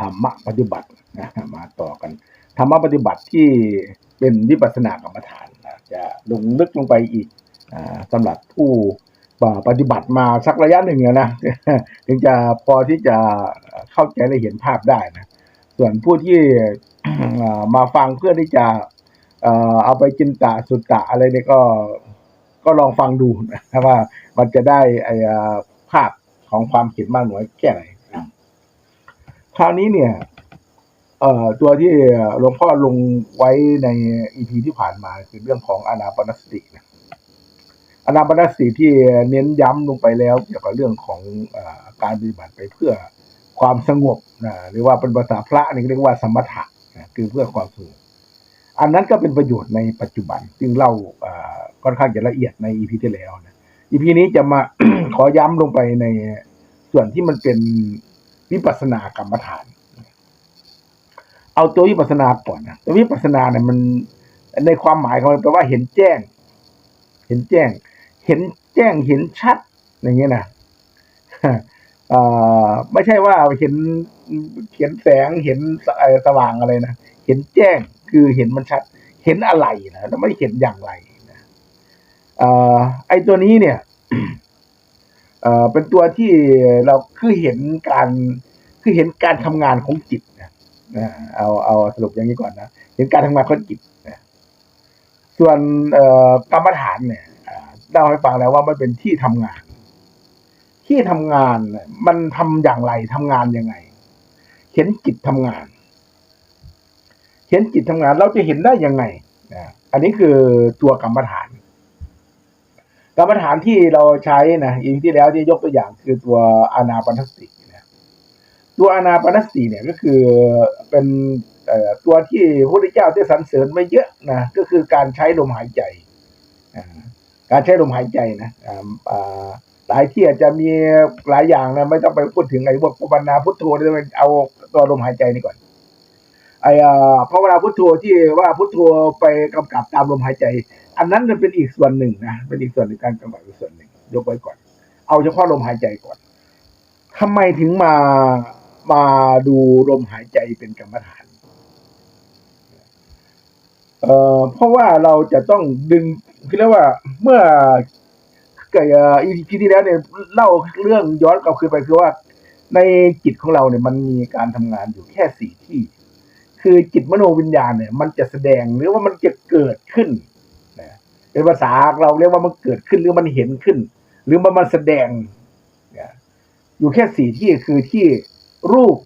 ธรรมปฏิบัตินะมาต่อกัน ธรรมปฏิบัติที่เป็นวิปัสสนากรรมฐานนะจะลงลึกลงไปอีกอ่าสำหรับผู้ปฏิบัติมาสักระยะหนึ่งนะถึงจะพอที่จะเข้าใจและเห็นภาพได้นะส่วนผู้ที่มาฟังเพื่อที่จะเอาไปจินตะสุตตะอะไรเนี่ยก็ก็ลองฟังดูนะว่ามันจะได้ไอ้ภาพของความเห็นมากน้อยแค่ไหน คราวนี้เนี่ย เอ่อตัวที่หลวงพ่อลงไว้ในอีพีที่ผ่านมาคือเรื่องของอนาปนสตินะอนาปนสติที่เน้นย้ำลงไปแล้วเกี่ยวกับเรื่องของอาการปฏิบัติไปเพื่อความสงบนะหรือว่าเป็นภาษาพระนี่เรียกว่าสมถะนะคือเพื่อความสงบอันนั้นก็เป็นประโยชน์ในปัจจุบันซึ่งเล่าอ่าค่อนข้างจะละเอียดในอีพีที่แล้วนะอีพีนี้จะมา ขอย้ำลงไปในส่วนที่มันเป็น วิปัสสนากรรมฐาน เอาตัววิปัสสนาก่อนนะตัววิปัสสนาเนี่ยมันในความหมายของมันแปลว่าเห็นแจ้ง เห็นแจ้ง เห็นแจ้งเห็นชัด อย่างเงี้ยนะไม่ใช่ว่าเห็นเห็นแสงเห็นสสว่างอะไรนะเห็นแจ้งคือเห็นมันชัด เห็นอะไรนะแล้วไม่เห็นอย่างไรนะอ่อไอตัวนี้เนี่ย เอ่อเป็นตัวที่เราคือเห็นการคือเห็นการทำงานของจิตนะเอาเอาสรุปอย่างนี้ก่อนนะเห็นการทำงานของจิตนะส่วนเอ่อกรรมฐานเนี่ยอ่าเล่าให้ฟังแล้วว่ามันเป็นที่ทำงาน ที่ทำงานมันทำอย่างไรทำงานยังไง เห็นจิตทำงาน เห็นจิตทำงานเราจะเห็นได้ยังไงนะอันนี้คือตัวกรรมฐาน กรรมฐานที่เราใช้นะอีกที่แล้วที่ยกตัวอย่างคือตัวอานาปานสตินะตัวอานาปานสติเนี่ยก็คือเป็นตัวที่พระพุทธเจ้าได้สรรเสริญไว้เยอะนะก็คือการใช้ลมหายใจ การใช้ลมหายใจนะหลายที่อาจจะมีหลายอย่างนะไม่ต้องไปพูดถึงไอ้พวกภาวนาพุทโธเลยเอาตัวลมหายใจนี่ก่อน ไอ้อ่าภาวนาพุทโธที่ว่าพุทโธไปกำกับตามลมหายใจ อันนั้นเป็นอีกส่วนหนึ่งนะเป็นอีกส่วนหนึ่งการกำกับอีกส่วนหนึ่งยกไว้ก่อน เอาเฉพาะลมหายใจก่อนทำไมถึงมามาดูลมหายใจเป็นกรรมฐานเอ่อเพราะว่าเราจะต้องดึงคือเรียกว่าเมื่อเกิดอีพีที่แล้วเนี่ยเล่าเรื่องย้อนกลับคืนไปคือว่า ในจิตของเราเนี่ยมันมีการทำงานอยู่แค่สี่ที่ คือจิตมโนวิญญาณเนี่ย มันจะแสดงหรือว่ามันจะเกิดขึ้นนะเป็นภาษาเราเรียกว่ามันเกิดขึ้นหรือมันเห็นขึ้น หรือมันมันแสดงนะอยู่แค่สี่ที่คือที่รูป